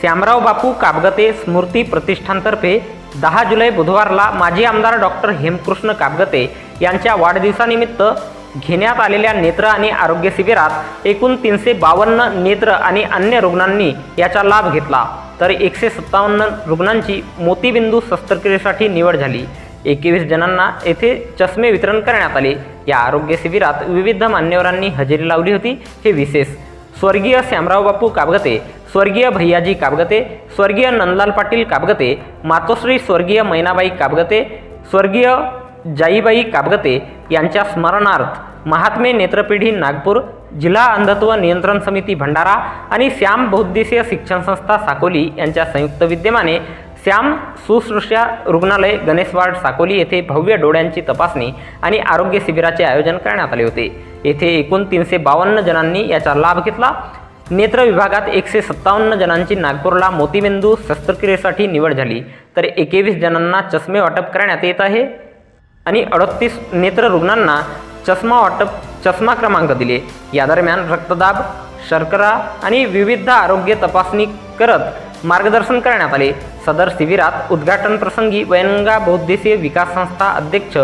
श्यामराव बापू काबगते स्मृती प्रतिष्ठानतर्फे दहा जुलै बुधवारला माजी आमदार डॉक्टर हेमकृष्ण काबगते यांच्या वाढदिवसानिमित्त घेण्यात आलेल्या नेत्र आणि आरोग्य शिबिरात एकूण तीनशे बावन्न नेत्र आणि अन्य रुग्णांनी याचा लाभ घेतला. तर एकशे सत्तावन्न रुग्णांची मोतीबिंदू शस्त्रक्रियेसाठी निवड झाली. एकवीस जणांना येथे चष्मे वितरण करण्यात आले. या आरोग्य शिबिरात विविध मान्यवरांनी हजेरी लावली होती. हे विशेष. स्वर्गीय श्यामराव बापू काबगते स्वर्गीय भैयाजी काबगते स्वर्गीय नंदलाल पाटील काबगते मातोश्री स्वर्गीय मैनाबाई काबगते स्वर्गीय जाईबाई काबगते यांच्या स्मरणार्थ महात्मे नेत्रपिढी नागपूर जिल्हा अंधत्व नियंत्रण समिती भंडारा आणि श्याम बहुद्देशीय शिक्षण संस्था साकोली यांच्या संयुक्त विद्यमाने श्याम सुसृष्या रुग्णालय गणेशवाड साकोली येथे भव्य डोळ्यांची तपासणी आणि आरोग्य शिबिराचे आयोजन करण्यात आले होते. येथे एकूण तीनशे बावन्न जणांनी याचा लाभ घेतला नेत्र विभागात एकशे सत्तावन्न जणांची नागपूरला मोतीबिंदू शस्त्रक्रियेसाठी निवड झाली. तर एकवीस जणांना चष्मे वाटप करण्यात येत आहे आणि अडतीस नेत्र रुग्णांना चष्मा वाटप चष्मा क्रमांक दिले. या दरम्यान रक्तदाब शर्करा आणि विविध आरोग्य तपासणी करत मार्गदर्शन करण्यात आले. सदर शिबिरात उद्घाटन प्रसंगी वैनगा बौद्धिसीय विकास संस्था अध्यक्ष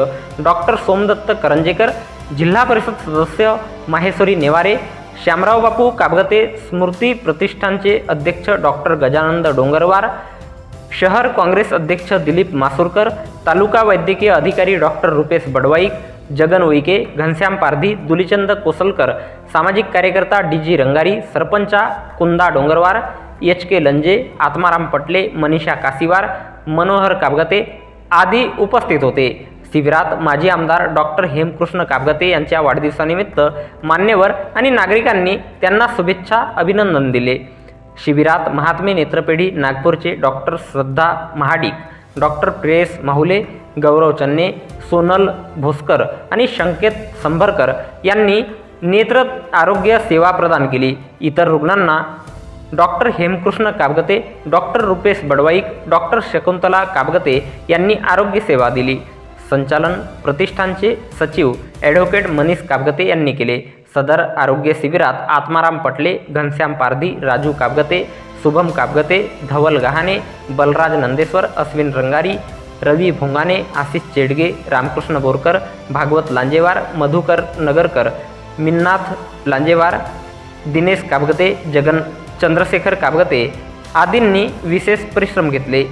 डॉक्टर सोमदत्त करंजेकर जिल्हा परिषद सदस्य माहेश्वरी नेवारे श्यामराव बापू काबगते स्मृती प्रतिष्ठानचे अध्यक्ष डॉक्टर गजानंद डोंगरवार शहर काँग्रेस अध्यक्ष दिलीप मासुरकर तालुका वैद्यकीय अधिकारी डॉक्टर रुपेश बडवाईक जगन उईके घनश्याम पारधी दुलीचंद कोसलकर सामाजिक कार्यकर्ता डी जी रंगारी सरपंचा कुंदा डोंगरवार एच के लंजे आत्माराम पटले मनीषा कासीवार मनोहर काबगते आदी उपस्थित होते. शिबिरात माजी आमदार डॉक्टर हेमकृष्ण कापगते यांच्या वाढदिवसानिमित्त मान्यवर आणि नागरिकांनी त्यांना शुभेच्छा अभिनंदन दिले. शिबिरात महात्मे नेत्रपेढी नागपूरचे डॉक्टर श्रद्धा महाडिक डॉक्टर प्रेयस माहुले गौरव चन्ने सोनल भोसकर आणि संकेत संभरकर यांनी नेत्र आरोग्य सेवा प्रदान केली. इतर रुग्णांना doctor Hemkrishna Kabgate doctor Rupesh Badwaik doctor Shakuntala Kabgate यांनी आरोग्य सेवा दिली. संचालन प्रतिष्ठानचे सचिव ॲडव्होकेट मनीष काबगते यांनी केले. सदर आरोग्य शिबिरात आत्माराम पटले घनश्याम पारधी राजू काबगते शुभम काबगते धवल गहाणे बलराज नंदेश्वर अश्विन रंगारी रवी भोंगाने आशिष चेडगे रामकृष्ण बोरकर भागवत लांजेवार मधुकर नगरकर मिन्नाथ लांजेवार दिनेश काबगते जगन चंद्रशेखर काबगते आदींनी विशेष परिश्रम घेतले.